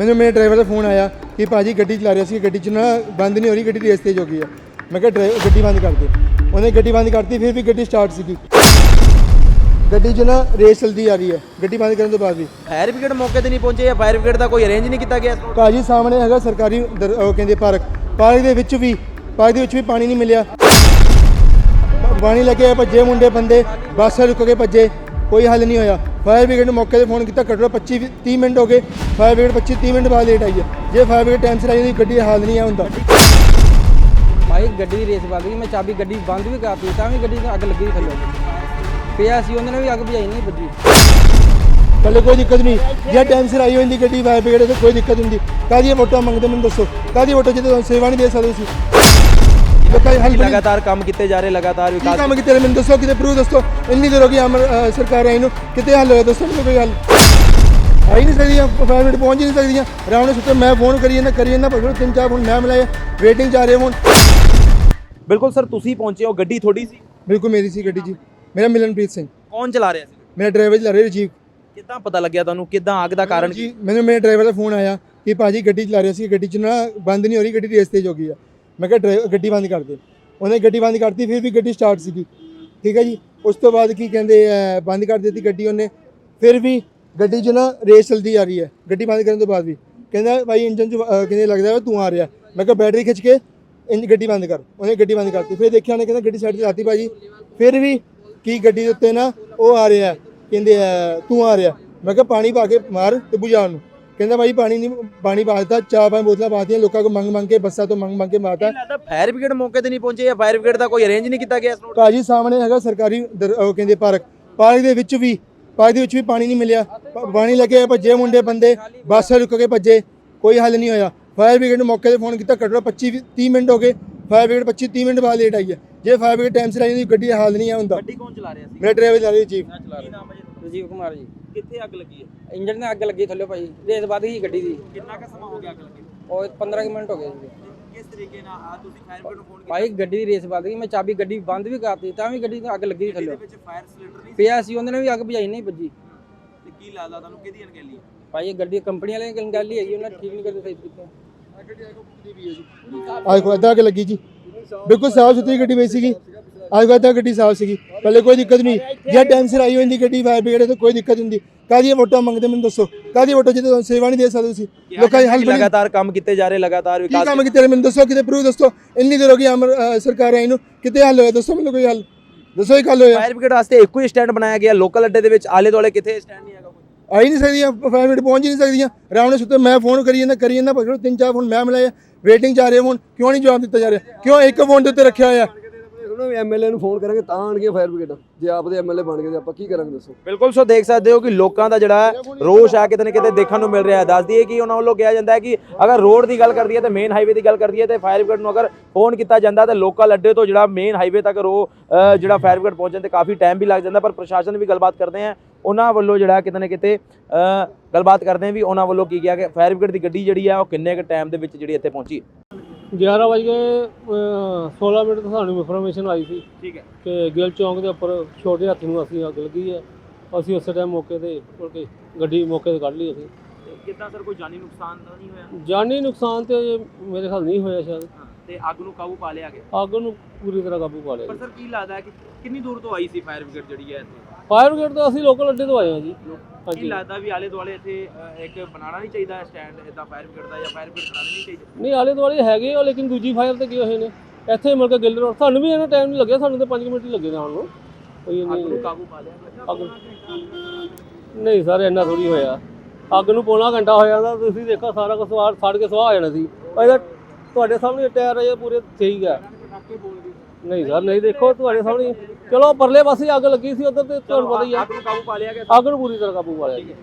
ਮੈਨੂੰ ਮੇਰੇ ਡਰਾਈਵਰ ਦਾ ਫੋਨ ਆਇਆ ਕਿ ਭਾਜੀ ਗੱਡੀ ਚਲਾ ਰਿਹਾ ਸੀ ਗੱਡੀ ਚ ਨਾ ਬੰਦ ਨਹੀਂ ਹੋ ਰਹੀ ਗੱਡੀ ਰੇਸ ਤੇਜ਼ ਹੋ ਗਈ ਹੈ। ਮੈਂ ਕਿਹਾ ਡਰਾਈਵਰ ਗੱਡੀ ਬੰਦ ਕਰ ਦੇ। ਉਹਨੇ ਗੱਡੀ ਬੰਦ ਕਰਤੀ ਫਿਰ ਵੀ ਗੱਡੀ ਸਟਾਰਟ ਸੀਗੀ। ਗੱਡੀ 'ਚ ਨਾ ਰੇਸ ਚਲਦੀ ਆ ਰਹੀ ਹੈ। ਗੱਡੀ ਬੰਦ ਕਰਨ ਤੋਂ ਬਾਅਦ ਵੀ। ਫਾਇਰ ਬ੍ਰਿਗੇਡ ਮੌਕੇ ਤੇ ਨਹੀਂ ਪਹੁੰਚੇ ਜਾਂ ਫਾਇਰ ਬ੍ਰਿਗੇਡ ਦਾ ਕੋਈ ਅਰੇਂਜ ਨਹੀਂ ਕੀਤਾ ਗਿਆ? ਭਾਜੀ ਸਾਹਮਣੇ ਹੈਗਾ ਸਰਕਾਰੀ ਦਰ- ਉਹ ਕਹਿੰਦੇ ਪਾਰਕ। ਪਾਰਕ ਦੇ ਵਿੱਚ ਵੀ ਪਾਰਕ ਦੇ ਵਿੱਚ ਵੀ ਪਾਣੀ ਨਹੀਂ ਮਿਲਿਆ। ਪਾਣੀ ਲੱਗੇ ਭੱਜੇ ਮੁੰਡੇ ਬੰਦੇ। ਬੱਸ ਰੁਕ ਕੇ ਭੱਜੇ। ਕੋਈ ਹੱਲ ਨਹੀਂ ਹੋਇਆ। ਫਾਇਰ ਬ੍ਰਿਗੇਡ ਨੂੰ ਮੌਕੇ ਤੇ ਫੋਨ ਕੀਤਾ ਘੱਟੋ ਘੱਟ 25 30 ਮਿੰਟ ਹੋ ਗਏ। ਫਾਇਰ ਬ੍ਰਿਗੇਡ 25 30 ਮਿੰਟ ਬਾਅਦ ਲੇਟ ਆਈ ਹੈ। ਜੇ ਫਾਇਰ ਬ੍ਰਿਗੇਡ ਟਾਈਮ ਸਿਰ ਆਈ ਹੁੰਦੀ ਗੱਡੀ ਦਾ ਹਾਲ ਨਹੀਂ ਆ ਹੁੰਦਾ। ਭਾਈ ਗੱਡੀ ਰੇਸ ਵੱਧ ਗਈ ਮੈਂ ਚਾਬੀ ਗੱਡੀ ਬੰਦ ਵੀ ਕਰਤੀ ਤਾਂ ਵੀ ਗੱਡੀ ਨੂੰ ਅੱਗ ਲੱਗੀ ਥੱਲੇ। ਪਿਆ ਸੀ ਉਹਨਾਂ ਨੇ ਵੀ ਅੱਗ ਬੁਝਾਈ ਨਹੀਂ ਬੱਜੀ ਕੱਲੇ ਕੋਈ ਦਿੱਕਤ ਨਹੀਂ। ਜੇ ਟਾਈਮ ਸਿਰ ਆਈ ਹੁੰਦੀ ਗੱਡੀ ਫਾਇਰ ਬ੍ਰਿਗੇਡ ਤੇ ਕੋਈ ਦਿੱਕਤ ਨਹੀਂ ਹੁੰਦੀ। ਕਾਹਦੀਆਂ ਵੋਟਾਂ ਮੰਗਦੇ ਮੈਨੂੰ ਦੱਸੋ। ਕਾਹਦੀ ਵੋਟਾਂ ਜਿੱਤੇ ਤੁਹਾਨੂੰ ਸੇਵਾ ਨਹੀਂ ਦੇ ਸਕਦੇ ਸੀ ਲੋਕਾਂ ਦੇ ਹੱਲ ਬਣੀ- ਲਗਾਤਾਰ ਕੰਮ ਕੀਤੇ ਜਾ ਰਹੇ ਲਗਾਤਾਰ ਵਿਕਾਸ ਕੰਮ ਕੀਤੇ ਮੈਨੂੰ ਦੱਸੋ ਕਿਤੇ ਪ੍ਰੂਫ ਦੱਸੋ। ਇੰਨੀ ਦੇਰ ਹੋ ਗਈ ਅਮਰ ਸਰਕਾਰ ਆਈ ਨੂੰ। ਕਿਤੇ ਹੱਲ ਹੋਇਆ? ਦੱਸੋ ਮੈਨੂੰ ਕੋਈ ਹੱਲ। ਆਈ ਨਹੀਂ ਸਕਦੀਆਂ ਫਾਈਵ ਮਿੰਟ ਪਹੁੰਚ ਨਹੀਂ ਸਕਦੀਆਂ। ਨਾਲ ਸੁੱਤੇ ਮੈਂ ਫੋਨ ਕਰੀ ਜਾਂਦਾ ਕਰੀ ਜਾਂਦਾ ਪਰ ਤਿੰਨ ਚਾਰ ਫੋਨ ਮੈਂ ਮਿਲਾਏ। ਵੇਟਿੰਗ ਜਾ ਰਹੇ ਹੁਣ ਬਿਲਕੁਲ ਸਰ ਤੁਸੀਂ ਪਹੁੰਚੇ ਹੋ ਗੱਡੀ ਥੋੜੀ ਸੀ? ਬਿਲਕੁਲ ਮੇਰੀ ਸੀ ਗੱਡੀ ਜੀ। ਮੇਰਾ ਮਿਲਨਪ੍ਰੀਤ ਸਿੰਘ। ਕੌਣ ਚਲਾ ਰਿਹਾ ਸੀ? ਮੇਰਾ ਡਰਾਈਵਰ ਚਲਾ ਰਿਹਾ ਰਜੀਵ ਕਿੱਦਾਂ ਪਤਾ ਲੱਗਿਆ ਤੁਹਾਨੂੰ? ਕਿੱਦਾਂ ਅੱਗ ਦਾ ਕਾਰਨ ਜੀ ਮੈਨੂੰ ਮੇਰੇ ਡਰਾਈਵਰ ਦਾ ਫੋਨ ਆਇਆ ਕਿ ਭਾਜੀ ਗੱਡੀ ਚਲਾ ਰਿਹਾ ਸੀ ਗੱਡੀ 'ਚ ਨਾ ਬੰਦ ਨਹੀਂ ਹੋ ਰਹੀ ਗੱਡੀ ਰੇਸ ਤੇਜ਼ ਹੋ ਗਈ ਮੈਂ ਕਿਹਾ ਡਰਾਈਵਰ ਗੱਡੀ ਬੰਦ ਕਰ ਦੇ। ਉਹਨੇ ਗੱਡੀ ਬੰਦ ਕਰਤੀ, ਫਿਰ ਵੀ ਗੱਡੀ ਸਟਾਰਟ ਸੀਗੀ। ਠੀਕ ਹੈ ਜੀ? ਉਸ ਤੋਂ ਬਾਅਦ ਕੀ ਕਹਿੰਦੇ ਬੰਦ ਕਰ ਦਿੱਤੀ ਗੱਡੀ ਉਹਨੇ। ਫਿਰ ਵੀ ਗੱਡੀ 'ਚ ਨਾ ਰੇਸ ਚਲਦੀ ਆ ਰਹੀ ਹੈ। ਗੱਡੀ ਬੰਦ ਕਰਨ ਤੋਂ ਬਾਅਦ ਵੀ। ਕਹਿੰਦਾ, ਭਾਈ ਇੰਜਨ 'ਚ ਕਹਿੰਦੇ ਲੱਗਦਾ ਵਾ? ਤੂੰ ਆ ਰਿਹਾ। ਮੈਂ ਕਿਹਾ, ਬੈਟਰੀ ਖਿੱਚ ਕੇ ਇੰਜ ਗੱਡੀ ਬੰਦ ਕਰ। ਉਹਨੇ ਗੱਡੀ ਬੰਦ ਕਰਤੀ। ਫਿਰ ਦੇਖਿਆ ਉਹਨੇ ਕਹਿੰਦਾ, ਗੱਡੀ ਸਾਈਡ ਤੇ ਲਾਤੀ ਭਾਜੀ। ਫਿਰ ਵੀ ਕੀ ਗੱਡੀ ਦੇ ਉੱਤੇ ਨਾ ਉਹ ਆ ਰਿਹਾ। ਕਹਿੰਦੇ ਤੂੰ ਆ ਰਿਹਾ। ਮੈਂ ਕਿਹਾ, ਪਾਣੀ ਪਾ ਕੇ ਮਾਰ ਤੇ ਬੁਝਾ ਨੂੰ। ਕਹਿੰਦਾ ਭਾਈ ਪਾਣੀ ਨਹੀਂ ਪਾਣੀ ਪਾ ਦਿੱਤਾ ਚਾਰ ਪੰਜ ਬੋਤਲਾਂ ਪਾਤੀਆਂ ਲੋਕਾਂ ਕੋ ਮੰਗ ਮੰਗ ਕੇ ਬੱਸਾਂ ਤੋਂ ਮੰਗ ਮੰਗ ਕੇ ਮਾਰਤਾ ਲੱਗਦਾ ਫਾਇਰ ਬ੍ਰਿਗੇਡ ਮੌਕੇ ਤੇ ਨਹੀਂ ਪਹੁੰਚੇ ਜਾਂ ਫਾਇਰ ਬ੍ਰਿਗੇਡ ਦਾ ਕੋਈ ਅਰੇਂਜ ਨਹੀਂ ਕੀਤਾ ਗਿਆ ਇਸ ਰੋਡ ਭਾਜੀ ਸਾਹਮਣੇ ਹੈਗਾ ਸਰਕਾਰੀ ਦਰ- ਉਹ ਕਹਿੰਦੇ ਪਾਰਕ। ਪਾਰਕ ਦੇ ਵਿੱਚ ਵੀ ਪਾਰਕ ਦੇ ਵਿੱਚ ਵੀ ਪਾਣੀ ਨਹੀਂ ਮਿਲਿਆ। ਪ- ਪਾਣੀ ਲੱਗੇ ਭੱਜੇ ਮੁੰਡੇ ਬੰਦੇ ਬੱਸ ਰੁਕ ਕੇ ਭੱਜੇ ਕੋਈ ਹੱਲ ਨਹੀਂ ਹੋਇਆ। ਫਾਇਰ ਬ੍ਰਿਗੇਡ ਨੂੰ ਮੌਕੇ ਤੇ ਫੋਨ ਕੀਤਾ ਘੱਟੋ ਘੱਟ 25 30 ਮਿੰਟ ਹੋ ਗਏ। ਫਾਇਰ ਬ੍ਰਿਗੇਡ 25 30 ਮਿੰਟ ਬਾਅਦ ਲੇਟ ਆਈ ਹੈ। ਜੇ ਫਾਇਰ ਬ੍ਰਿਗੇਡ ਟਾਈਮ ਸਿਰ ਆਈ ਹੁੰਦੀ ਗੱਡੀ ਦਾ ਹਾਲ ਨਹੀਂ ਆ ਹੁੰਦਾ। ਗੱਡੀ ਕੌਣ ਚਲਾ ਰਿਹਾ ਸੀ? ਮੇਰਾ ਡਰਾਈਵਰ ਚਲਾ ਰਿਹਾ ਚੀਫ ਕੀ ਨਾਮ ਹੈ ਜੀ? ਰਜੀਵ ਕੁਮਾਰ ਜੀ। ਕਿੱਥੇ ਅੱਗ ਲੱਗੀ ਹੈ? ਇੰਜਨ ਨੇ ਅੱਗ ਲੱਗੀ ਥੱਲੇ ਭਾਈ ਰੇਸ ਵੱਧ ਗਈ ਗੱਡੀ ਦੀ। ਕਿੰਨਾ ਕੁ ਸਮਾਂ ਹੋ ਗਿਆ ਅੱਗ ਲੱਗੀ? ਉਹ 15 ਕੁ ਮਿੰਟ ਹੋ ਗਏ ਜੀ। ਕਿਸ ਤਰੀਕੇ ਨਾਲ ਆ ਤੁਸੀਂ ਫਾਇਰ ਬ੍ਰਿਗੇਡ ਨੂੰ ਫੋਨ ਭਾਈ ਗੱਡੀ ਦੀ ਰੇਸ ਵੱਧ ਗਈ ਮੈਂ ਚਾਬੀ ਗੱਡੀ ਬੰਦ ਵੀ ਕਰਤੀ ਤਾਂ ਵੀ ਗੱਡੀ ਨੂੰ ਅੱਗ ਲੱਗੀ ਥੱਲੇ। ਵਿੱਚ ਫਾਇਰ ਸਿਲੰਡਰ ਨਹੀਂ ਪਿਆ ਸੀ ਉਹਨਾਂ ਨੇ ਵੀ ਅੱਗ ਬੁਝਾਈ ਨਹੀਂ ਬੱਜੀ ਤੇ ਕੀ ਲੱਗਦਾ ਤੁਹਾਨੂੰ ਕਿਹਦੀ ਅਣਗਹਿਲੀ ਹੈ? ਭਾਈ ਇਹ ਗੱਡੀ ਕੰਪਨੀ ਵਾਲਿਆਂ ਦੀ ਹੀ ਹੈਗੀ ਉਹਨਾਂ ਨੇ ਠੀਕ ਨਹੀਂ ਕਰਦੇ ਸਹੀ ਤਰੀਕੇ ਆਹ ਕੋ ਅੱਧਾ ਕਿ ਲੱਗੀ ਜੀ। ਬਿਲਕੁਲ ਸਾਫ਼ ਸੁਥਰੀ ਗੱਡੀ ਪਈ ਸੀਗੀ। ਕੋ ਅੱਧਾ ਗੱਡੀ ਸਾਫ਼ ਸੀਗੀ। ਪਹਿਲੇ ਕੋਈ ਦਿੱਕਤ ਨਹੀਂ। ਜੇ ਟਾਈਮ ਸਿਰ ਆਈ ਹੁੰਦੀ ਗੱਡੀ ਫਾਇਰ ਬ੍ਰਿਗੇਡ ਤੇ ਕੋਈ ਦਿੱਕਤ ਨਹੀਂ ਹੁੰਦੀ। ਕਾਹਦੀਆਂ ਵੋਟਾਂ ਮੰਗਦੇ ਮੈਨੂੰ ਦੱਸੋ। ਕਾਹਦੀ ਵੋਟਾਂ ਜਿੱਤੇ ਤੁਹਾਨੂੰ ਸੇਵਾ ਨਹੀਂ ਦੇ ਸਕਦੇ ਸੀ ਲੋਕਾਂ ਦੇ ਹੱਲ ਬਣੀ- ਲਗਾਤਾਰ ਕੰਮ ਕੀਤੇ ਜਾ ਰਹੇ ਲਗਾਤਾਰ ਕੀ ਵਿਕਾਸ ਕੰਮ ਕੀਤੇ ਮੈਨੂੰ ਦੱਸੋ ਕਿਤੇ ਪ੍ਰੂਫ ਦੱਸੋ। ਇੰਨੀ ਦੇਰ ਹੋ ਗਈ ਅਮਰ ਸਰਕਾਰ ਆਈ ਨੂੰ। ਕਿਤੇ ਹੱਲ ਹੋਇਆ? ਦੱਸੋ ਮੈਨੂੰ ਕੋਈ ਹੱਲ। ਦੱਸੋ ਇੱਕ ਹੱਲ ਹੋਇਆ। ਫਾਇਰ ਬ੍ਰਿਗੇਡ ਵਾਸਤੇ ਇੱਕੋ ਹੀ ਸਟੈਂਡ ਬਣਾਇਆ ਗਿਆ। ਲੋਕਲ ਅੱਡੇ ਦੇ ਵਿੱਚ ਆਲੇ ਦੁਆਲੇ ਕਿੱਥੇ ਸਟੈਂਡ ਨਹੀਂ ਹੈਗਾ ਕੋਈ। ਆਈ ਨਹੀਂ ਸਕਦੀਆਂ ਫਾਈਵ ਮਿੰਟ ਪਹੁੰਚ ਨਹੀਂ ਸਕਦੀਆਂ। ਆਰਾਮ ਨਾਲ ਸੁੱਤੇ ਮੈਂ ਫੋਨ ਕਰੀ ਜਾਂਦਾ ਕਰੀ ਜਾਂਦਾ ਪਰ ਤਿੰਨ ਚਾਰ ਫੋਨ ਮੈਂ ਮਿਲਾਏ ਵੇਟਿੰਗ ਆ ਰਹੇ ਹੁਣ। ਕਿਉਂ ਨਹੀਂ ਜਵਾਬ ਦਿੱਤਾ ਜਾ ਰਿਹਾ? ਕਿਉਂ ਇੱਕ ਫੋਨ ਦੇ ਉੱਤੇ ਰੱਖਿਆ ਹੋਇਆ? ਉਹਨਾਂ ਐਮਐਲਏ ਨੂੰ ਫੋਨ ਕਰਾਂਗੇ ਤਾਂ ਆਣਗੇ ਫਾਇਰ ਬ੍ਰਿਗੇਡ ਜੇ ਆਪਦੇ ਐਮਐਲਏ ਬਣ ਗਏ ਤੇ ਆਪਾਂ ਕੀ ਕਰਾਂਗੇ ਦੱਸੋ? ਬਿਲਕੁਲ ਸੋ ਦੇਖ ਸਕਦੇ ਹੋ ਕਿ ਲੋਕਾਂ ਦਾ ਜਿਹੜਾ ਰੋਸ਼ ਆ ਕਿਤੇ ਨਾ ਕਿਤੇ ਦੇਖਣ ਨੂੰ ਮਿਲ ਰਿਹਾ ਹੈ। ਦੱਸ ਦਈਏ ਕਿ ਉਹਨਾਂ ਵੱਲੋਂ ਕਿਹਾ ਜਾਂਦਾ ਹੈ ਕਿ ਅਗਰ ਰੋਡ ਦੀ ਗੱਲ ਕਰਦੀ ਹੈ ਤੇ ਮੇਨ ਹਾਈਵੇ ਦੀ ਗੱਲ ਕਰਦੀ ਹੈ ਤੇ ਫਾਇਰ ਬ੍ਰਿਗੇਡ ਨੂੰ ਅਗਰ ਫੋਨ ਕੀਤਾ ਜਾਂਦਾ ਤਾਂ ਲੋਕਲ ਅੱਡੇ ਤੋਂ ਜਿਹੜਾ ਮੇਨ ਹਾਈਵੇ ਤੱਕ ਰੋ ਜਿਹੜਾ ਫਾਇਰ ਬ੍ਰਿਗੇਡ ਪਹੁੰਚਣ ਤੇ ਕਾਫੀ ਟਾਈਮ ਵੀ ਲੱਗ ਜਾਂਦਾ ਪਰ ਪ੍ਰਸ਼ਾਸਨ ਵੀ ਗੱਲਬਾਤ ਕਰਦੇ ਆ। ਉਹਨਾਂ ਵੱਲੋਂ ਜਿਹੜਾ ਕਿਤੇ ਨਾ ਕਿਤੇ ਅ, ਗੱਲਬਾਤ ਕਰਦੇ ਆ ਵੀ ਉਹਨਾਂ ਵੱਲੋਂ ਕੀ ਕਿਹਾ ਕਿ ਫਾਇਰ ਬ੍ਰਿਗੇਡ ਦੀ ਗੱਡੀ ਜਿਹੜੀ ਆ ਉਹ ਕਿੰਨੇ ਕੁ ਟਾਈਮ ਦੇ ਵਿੱਚ ਜਿਹੜੀ ਇੱਥੇ ਪਹੁੰਚੀ? 11 ਵਜੇ ਕੇ 16 ਮਿੰਟ ਤੋਂ ਸਾਨੂੰ ਇਨਫੋਰਮੇਸ਼ਨ ਆਈ ਸੀ ਠੀਕ ਹੈ। ਕਿ ਗਿੱਲ ਚੌਂਕ ਦੇ ਉੱਪਰ ਛੋਟੇ ਹਾਥੀ ਨੂੰ ਅਸੀਂ ਅੱਗ ਲੱਗੀ ਹੈ। ਅਸੀਂ ਉਸੇ ਟਾਈਮ ਮੌਕੇ ਤੇ ਕੇ ਗੱਡੀ ਮੌਕੇ ਤੇ ਕੱਢ ਲਈ ਅਸੀਂ। ਕਿੰਨਾ ਸਰ ਕੋਈ ਜਾਨੀ ਨੁਕਸਾਨ ਤਾਂ ਨਹੀਂ ਹੋਇਆ? ਜਾਨੀ ਨੁਕਸਾਨ ਤੇ ਮੇਰੇ ਖਿਆਲ ਨਹੀਂ ਹੋਇਆ ਸ਼ਾਇਦ। ਤੇ ਅੱਗ ਨੂੰ ਕਾਬੂ ਪਾ ਲਿਆ ਗਿਆ? ਅੱਗ ਨੂੰ ਪੂਰੀ ਤਰ੍ਹਾਂ ਕਾਬੂ ਪਾ ਲਿਆ ਪਰ। ਸਰ ਕੀ ਲੱਗਦਾ ਹੈ ਕਿ ਕਿੰਨੀ ਦੂਰ ਤੋਂ ਆਈ ਸੀ ਫਾਇਰ ਬ੍ਰਿਗੇਡ ਜਿਹੜੀ ਹੈ ਇੱਥੇ? ਫਾਇਰ ਬ੍ਰਿਗੇਡ ਤੋਂ ਅਸੀਂ ਲੋਕਲ ਅੱਡੇ ਤੋਂ ਆਏ ਹਾਂ ਜੀ। ਕੀ ਲੱਗਦਾ ਵੀ ਆਲੇ ਦੁਆਲੇ ਇੱਥੇ ਇੱਕ ਬਣਾਉਣਾ ਨਹੀਂ ਚਾਹੀਦਾ ਸਟੈਂਡ ਇਦਾਂ ਫਾਇਰ ਬ੍ਰਿਗੇਡ ਦਾ ਜਾਂ ਫਾਇਰ ਬ੍ਰਿਗੇਡ ਬਣਾਉਣੀ ਨਹੀਂ ਚਾਹੀਦੀ? ਨਹੀਂ ਆਲੇ ਦੁਆਲੇ ਹੈਗੇ ਆ ਲੇਕਿਨ ਦੂਜੀ ਫਾਇਰ ਤੇ ਗਏ ਹੋਏ ਨੇ? ਇੱਥੇ ਮਿਲ ਕੇ ਗਿੱਲ ਰੋਡ ਸਾਨੂੰ ਵੀ ਇਹਨਾਂ ਟਾਈਮ ਨਹੀਂ ਲੱਗਿਆ ਸਾਨੂੰ ਤਾਂ 5 ਮਿੰਟ ਹੀ ਲੱਗੇ ਨੇ ਆਉਣ ਨੂੰ। ਕੋਈ ਅੱਗ ਨੂੰ ਨਹੀਂ। ਕਾਬੂ ਪਾ ਲਿਆ ਅੱਗ ਨਹੀਂ ਸਰ ਇੰਨਾ ਥੋੜੀ ਹੋਇਆ। ਅੱਗ ਨੂੰ ਪੌਣਾ ਘੰਟਾ ਹੋ ਜਾਂਦਾ ਤੁਸੀਂ ਦੇਖੋ ਸਾਰਾ ਕੁਝ ਸਵਾਰ ਸੜ ਕੇ ਸਵਾਹ ਹੋ ਜਾਣਾ ਸੀ। ਇਹਦਾ ਤੁਹਾਡੇ ਸਾਹਮਣੇ ਟਾਇਰ ਅਜੇ ਪੂਰੇ ਠੀਕ ਆ। ਨਹੀਂ ਸਰ ਨਹੀਂ ਦੇਖੋ ਤੁਹਾਡੇ ਸਾਹਮਣੇ ਚਲੋ ਪਰਲੇ ਪਾਸੇ ਅੱਗ ਲੱਗੀ ਸੀ ਉਧਰ ਤੇ ਤੁਹਾਨੂੰ ਪਤਾ ਹੀ ਆ ਅੱਗ ਨੂੰ ਕਾਬੂ ਪਾ ਲਿਆ ਗਿਆ। ਅੱਗ ਨੂੰ ਪੂਰੀ ਤਰ੍ਹਾਂ ਕਾਬੂ ਪਾ ਲਿਆ ਜੀ